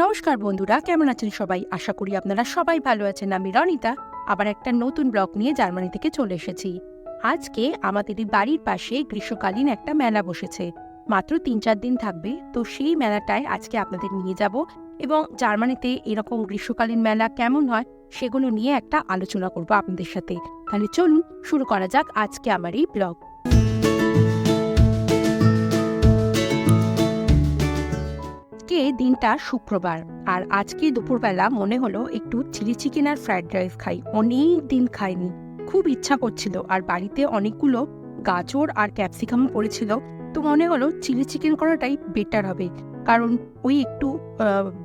নমস্কার বন্ধুরা, কেমন আছেন সবাই? আশা করি আপনারা সবাই ভালো আছেন। আমি রনিতা, আবার একটা নতুন ব্লগ নিয়ে জার্মানি থেকে চলে এসেছি। আজকে আমাদের বাড়ির পাশে গ্রীষ্মকালীন একটা মেলা বসেছে। মাত্র তিন চার দিন থাকবে, তো সেই মেলাটায় আজকে আপনাদের নিয়ে যাব এবং জার্মানিতে এরকম গ্রীষ্মকালীন মেলা কেমন হয় সেগুলো নিয়ে একটা আলোচনা করব আপনাদের সাথে। তাহলে চলুন, শুরু করা যাক আজকে আমার এই ব্লগ। আজকে দিনটা শুক্রবার। আর আজকে দুপুরবেলা মনে হলো একটু চিলি চিকেন আর ফ্রাইড রাইস খাই। অনেক দিন খাইনি। খুব ইচ্ছা করছিল। আর বাড়িতে অনেকগুলো গাজর আর ক্যাপসিকামও পড়েছিল। তো মনে হলো চিলি চিকেন করাটাই বেটার হবে। কারণ ওই একটু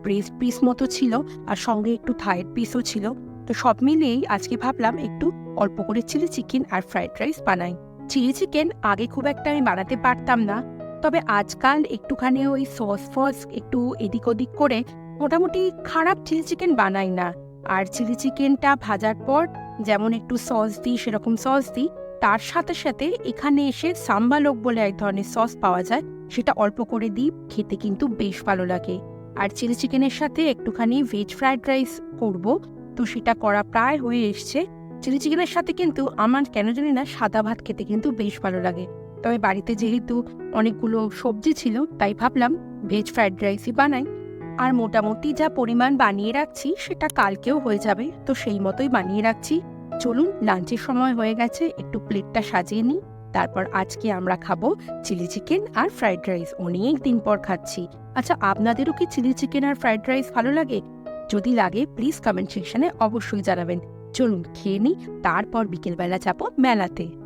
ব্রেস্ট পিস মতো ছিল। আর সঙ্গে একটু থাইড পিসও ছিল। তো সব মিলিয়েই আজকে ভাবলাম একটু অল্প করে চিলি চিকেন আর ফ্রাইড রাইস বানাই। চিলি চিকেন আগে খুব একটা আমি বানাতে পারতাম না। তবে আজকাল একটুখানি ওই সস ফস একটু এদিক ওদিক করে মোটামুটি খারাপ চিলি চিকেন বানাই না। আর চিলি চিকেনটা ভাজার পর যেমন একটু সস দিই, সেরকম সস দিই, তার সাথে সাথে এখানে এসে সাম্বালোক বলে এক ধরনের সস পাওয়া যায়, সেটা অল্প করে দিই, খেতে কিন্তু বেশ ভালো লাগে। আর চিলি চিকেনের সাথে একটুখানি ভেজ ফ্রাইড রাইস করব, তো সেটা করা প্রায় হয়ে এসছে। চিলি চিকেনের সাথে কিন্তু আমার কেন জানি না সাদা ভাত খেতে কিন্তু বেশ ভালো লাগে। তবে বাড়িতে যেহেতু অনেকগুলো সবজি ছিল, তাই ভাবলাম ভেজ ফ্রাইড রাইসই বানাই। আর মোটামুটি যা পরিমাণ বানিয়ে রাখছি, সেটা কালকেও হয়ে যাবে, তো সেই মতোই বানিয়ে রাখছি। চলুন লাঞ্চের সময় হয়ে গেছে, একটু প্লেটটা সাজিয়ে নিই। তারপর আজকে আমরা খাব চিলি চিকেন আর ফ্রাইড রাইস অনেক দিন পর খাচ্ছি। আচ্ছা আপনাদেরও কি চিলি চিকেন আর ফ্রাইড রাইস ভালো লাগে? যদি লাগে প্লিজ কমেন্ট সেকশনে অবশ্যই জানাবেন। চলুন, খেয়ে নিই। তারপর বিকেলবেলা যাব মেলাতে।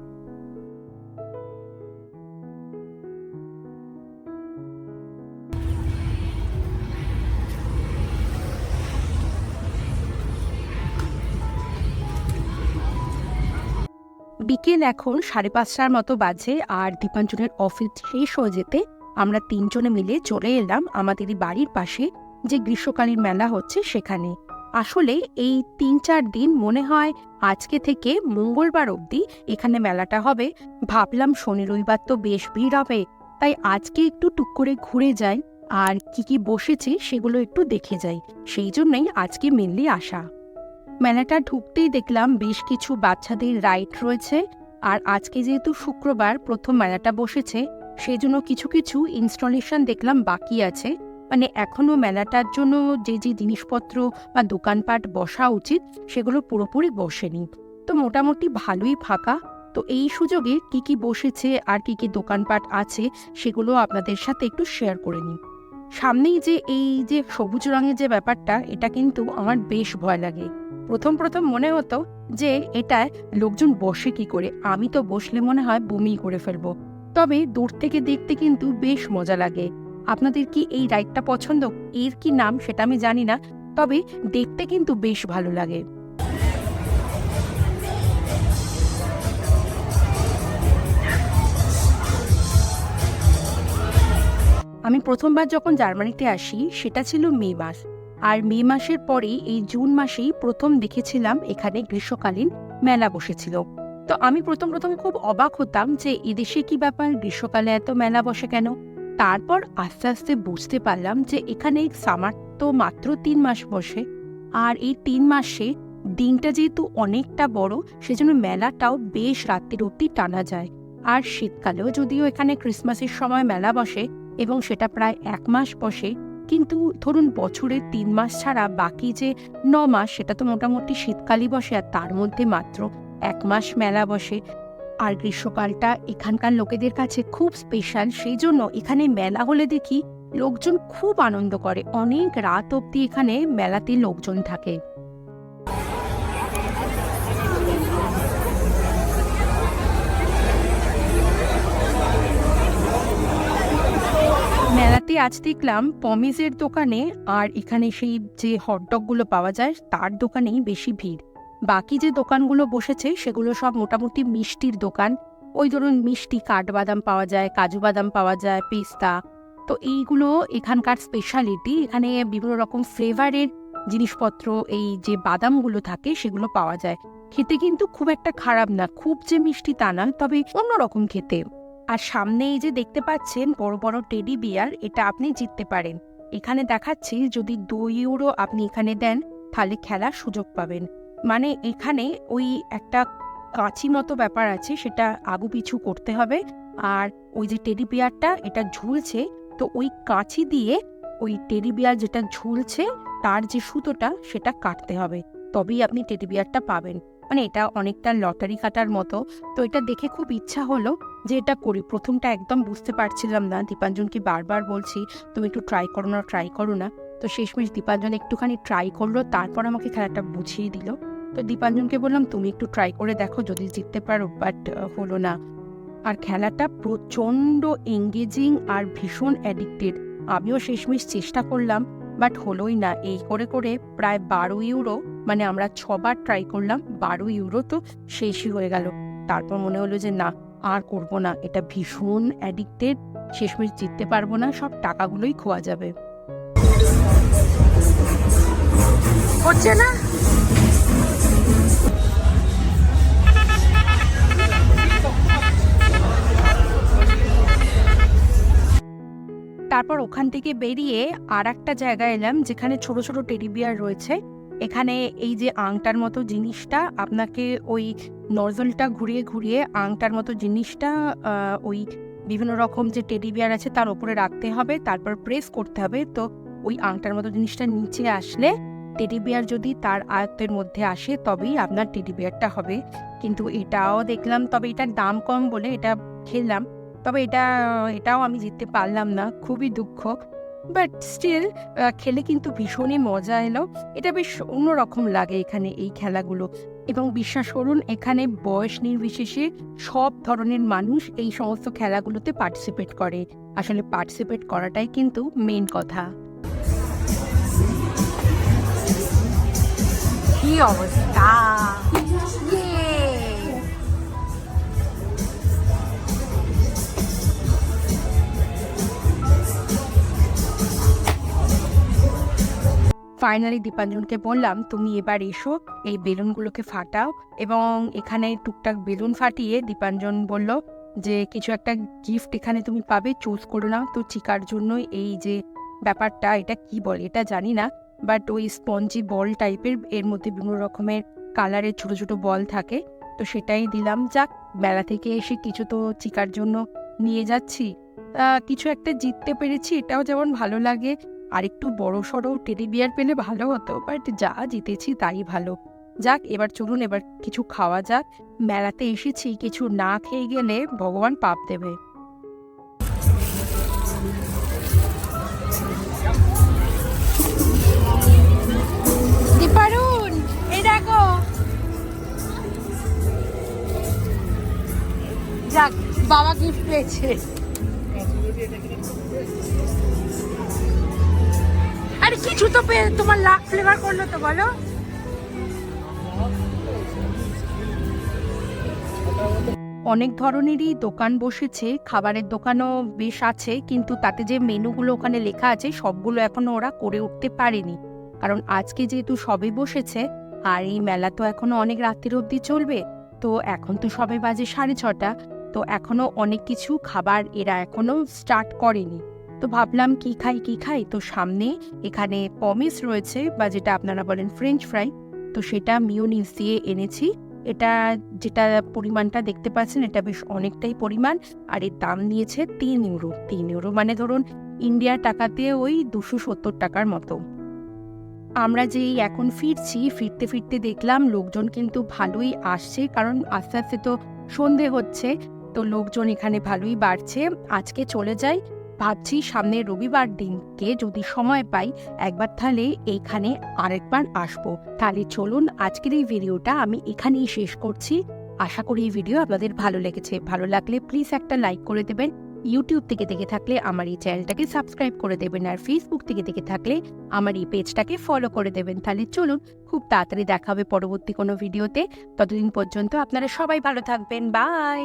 বিকেল এখন সাড়ে পাঁচটার মতো বাজে আর দীপাঞ্জনের অফিস শেষ হয়ে যেতে আমরা তিনজনে মিলে চলে এলাম আমাদের বাড়ির পাশে যে গ্রীষ্মকালীন মেলা হচ্ছে সেখানে। আসলে এই তিন চার দিন মনে হয় আজকে থেকে মঙ্গলবার অবধি এখানে মেলাটা হবে। ভাবলাম শনি রবিবার তো বেশ ভিড় হবে, তাই আজকে একটু টুক করে ঘুরে যাই। আর কি কি বসেছে সেগুলো একটু দেখে যাই, সেই জন্যই আজকে মেনলি আসা। মেলাটা ঢুকতেই দেখলাম বেশ কিছু বাচ্চাদের রাইড রয়েছে। আর আজকে যেহেতু শুক্রবার প্রথম মেলাটা বসেছে সেই জন্য কিছু কিছু ইনস্টলেশন দেখলাম বাকি আছে। মানে এখনও মেলাটার জন্য যে যে জিনিসপত্র বা দোকানপাট বসা উচিত, সেগুলো পুরোপুরি বসেনি। তো মোটামুটি ভালোই ফাঁকা। তো এই সুযোগে কি কি বসেছে আর কি কি দোকানপাট আছে, সেগুলো আপনাদের সাথে একটু শেয়ার করে নিই। সামনেই যে, এই যে সবুজ রঙের যে ব্যাপারটা, এটা কিন্তু আমার বেশ ভয় লাগে। প্রথম প্রথম মনে হতো যে এটায় লোকজন বসে কি করে? আমি তো বসলে মনে হয় বমি করে ফেলব। তবে দূর থেকে দেখতে কিন্তু বেশ মজা লাগে। আপনাদের কি এই রাইডটা পছন্দ? এর কি নাম সেটা আমি জানি না, তবে দেখতে কিন্তু বেশ ভালো লাগে। আমি প্রথমবার যখন জার্মানিতে আসি, সেটা ছিল মে মাস। আর মে মাসের পরেই, এই জুন মাসেই প্রথম দেখেছিলাম এখানে গ্রীষ্মকালীন মেলা বসেছিল। তো আমি প্রথম প্রথম খুব অবাক হতাম যে এদেশে কি ব্যাপার, গ্রীষ্মকালে এত মেলা বসে কেন? তারপর আস্তে আস্তে বুঝতে পারলাম যে এখানে সামার তো মাত্র তিন মাস বসে। আর এই তিন মাসে দিনটা যেহেতু অনেকটা বড়, সেজন্য মেলাটাও বেশ রাত্রির অব্দি টানা যায়। আর শীতকালেও যদিও এখানে ক্রিসমাসের সময় মেলা বসে এবং সেটা প্রায় এক মাস বসে কিন্তু ধরুন বছরের তিন মাস ছাড়া বাকি যে ন মাস, সেটা তো মোটামুটি শীতকালই বসে আর তার মধ্যে মাত্র এক মাস মেলা বসে। আর গ্রীষ্মকালটা এখানকার লোকেদের কাছে খুব স্পেশাল সেই জন্য এখানে মেলা হলে দেখি লোকজন খুব আনন্দ করে। অনেক রাত অবধি এখানে মেলাতে লোকজন থাকে। মেলাতে আজ দেখলাম পমিজের দোকানে আর এখানে সেই যে হটডগগুলো পাওয়া যায়, তার দোকানেই বেশি ভিড়। বাকি যে দোকানগুলো বসেছে, সেগুলো সব মোটামুটি মিষ্টির দোকান। ওই ধরুন মিষ্টি কাঠবাদাম পাওয়া যায়, কাজু বাদাম পাওয়া যায়, পেস্তা। তো এইগুলো এখানকার স্পেশালিটি এখানে বিভিন্ন রকম ফ্লেভারের জিনিসপত্র, এই যে বাদামগুলো থাকে, সেগুলো পাওয়া যায়। খেতে কিন্তু খুব একটা খারাপ না, খুব যে মিষ্টি তা না, তবে অন্যরকম খেতে। আর সামনে এই যে দেখতে পাচ্ছেন, বড় বড় টেডি বিয়ার, এটা আপনি জিততে পারেন। এখানে দেখাচ্ছি যদি দুই ইউরো আপনি এখানে দেন, তাহলে খেলার সুযোগ পাবেন। মানে এখানে ওই একটা কাঁচি মতো ব্যাপার আছে, সেটা আগু পিছু করতে হবে। আর ওই যে টেডি বিয়ারটা, এটা ঝুলছে, তো ওই কাঁচি দিয়ে ওই টেডি বিয়ার যেটা ঝুলছে, তার যে সুতোটা, সেটা কাটতে হবে। তবেই আপনি টেডি বিয়ারটা পাবেন। মানে এটা অনেকটা লটারি কাটার মতো। তো এটা দেখে খুব ইচ্ছা হলো যে এটা করি। প্রথমটা একদম বুঝতে পারছিলাম না। দীপাঞ্জনকে বারবার বলছি, তুমি একটু ট্রাই করো না ট্রাই করো না। তো শেষমেশ দীপাঞ্জন একটুখানি ট্রাই করল, তারপর আমাকে খেলাটা বুঝিয়ে দিল। তো দীপাঞ্জনকে বললাম, তুমি একটু ট্রাই করে দেখো, যদি জিততে পারো বাট হলো না। আর খেলাটা প্রচণ্ড এঙ্গেজিং আর ভীষণ অ্যাডিক্টেড আমিও শেষমেশ চেষ্টা করলাম বাট হলোই না, এই করে করে প্রায় বারো ইউরো মানে আমরা ছবার ট্রাই করলাম, বারো ইউরো তো শেষই হয়ে গেল। তারপর মনে হলো যে না, আর করব না, এটা ভীষণ অ্যাডিক্টেড শেষমেশ জিততে পারব না, সব টাকাগুলোই খোয়া যাবে। হচ্ছে না? তারপর ওখান থেকে বেরিয়ে আর একটা জায়গায় এলাম, যেখানে ছোট ছোট টেডি বিয়ার রয়েছে। এখানে এই যে আংটার মতো জিনিসটা, আপনাকে ওই নজলটা ঘুরিয়ে ঘুরিয়ে আংটার মতো জিনিসটা ওই বিভিন্ন রকম যে টেডি বিয়ার আছে তার উপরে রাখতে হবে, তারপর প্রেস করতে হবে। তো ওই আংটার মতো জিনিসটা নিচে আসলে টেডি বিয়ার যদি তার আয়ত্তের মধ্যে আসে, তবেই আপনার টেডি বিয়ারটা হবে। কিন্তু এটাও দেখলাম, তবে এটার দাম কম বলে এটা খেললাম তবে এটা, এটাও আমি জিততে পারলাম না, খুবই দুঃখ। বাট স্টিল খেলে কিন্তু ভীষণই মজা এলো। এটা বেশ অন্যরকম লাগে এখানে এই খেলাগুলো। এবং বিশ্বাস করুন, এখানে বয়স নির্বিশেষে সব ধরনের মানুষ এই সমস্ত খেলাগুলোতে পার্টিসিপেট করে। আসলে পার্টিসিপেট করাটাই কিন্তু মেন কথা। কি অবস্থা? ফাইনালি দীপাঞ্জনকে বললাম, তুমি এবার এসো, এই বেলুনগুলোকে ফাটাও। এবং এখানে টুকটাক বেলুন ফাটিয়ে দীপাঞ্জন বলল, যে কিছু একটা গিফট এখানে তুমি পাবে চুজ করে নাও তো চিকার জন্য এই যে ব্যাপারটা, এটা কি বলে এটা জানি না বাট ওই স্পঞ্জি বল টাইপের এর মধ্যে বিভিন্ন রকমের কালারের ছোট ছোট বল থাকে। তো সেটাই দিলাম, যাক, মেলা থেকে এসে কিছু তো চিকার জন্য নিয়ে যাচ্ছি। কিছু একটা জিততে পেরেছি, এটাও যেমন ভালো লাগে। আর একটু বড় সড়ো টেডি বিয়ার পেলে ভালো হতো, বাট যা জিতেছি তাই ভালো। যাক, এবার চলুন, এবার কিছু খাওয়া যাক। মেলাতে এসেছি, কিছু না খেয়ে গেলে ভগবান পাপ দেবে। দেখো। যাক, বাবা গিফট পেয়েছে। আরে কিছু তো তোমার লাক ফ্লেভার করল তো, বলো। অনেক ধরনেরই দোকান বসেছে, খাবারের দোকানও বেশ আছে, কিন্তু তাতে যে মেনুগুলো ওখানে লেখা আছে, সবগুলো এখনও ওরা করে উঠতে পারেনি। কারণ আজকে যেহেতু সবে বসেছে, আর এই মেলা তো এখনও অনেক রাত্রির অবধি চলবে, তো এখন তো সবে বাজে সাড়ে ছটা, তো এখনও অনেক কিছু খাবার এরা এখনও স্টার্ট করেনি। তো ভাবলাম কি খাই কি খাই? তো সামনে এখানে পমিস রয়েছে বা যেটা আপনারা বলেন ফ্রেঞ্চ ফ্রাই তো সেটা মিওনিস দিয়ে এনেছি। এটা যেটা পরিমাণটা দেখতে পাচ্ছেন, এটা বেশ অনেকটাই পরিমাণ। আর এর দাম নিয়েছে তিন ইউরো। তিন ইউরো মানে ধরুন ইন্ডিয়ার টাকাতে ওই দুশো সত্তর টাকার মতো। আমরা যেই এখন ফিরছি, ফিরতে ফিরতে দেখলাম লোকজন কিন্তু ভালোই আসছে, কারণ আস্তে আস্তে তো সন্ধে হচ্ছে। তো লোকজন এখানে ভালোই বাড়ছে। আজকে চলে যাই ভাবছি সামনে রবিবার দিনকে যদি সময় পাই, একবার তাহলে এইখানে আরেকবার আসব। তাহলে চলুন আজকের এই ভিডিওটা আমি এখানেই শেষ করছি। আশা করি এই ভিডিও আপনাদের ভালো লেগেছে। ভালো লাগলে প্লিজ একটা লাইক করে দেবেন। ইউটিউব থেকে দেখে থাকলে আমার এই চ্যানেলটাকে সাবস্ক্রাইব করে দেবেন। আর ফেসবুক থেকে দেখে থাকলে আমার এই পেজটাকে ফলো করে দেবেন। তাহলে চলুন খুব তাড়াতাড়ি দেখা হবে পরবর্তী কোনো ভিডিওতে। ততদিন পর্যন্ত আপনারা সবাই ভালো থাকবেন। বাই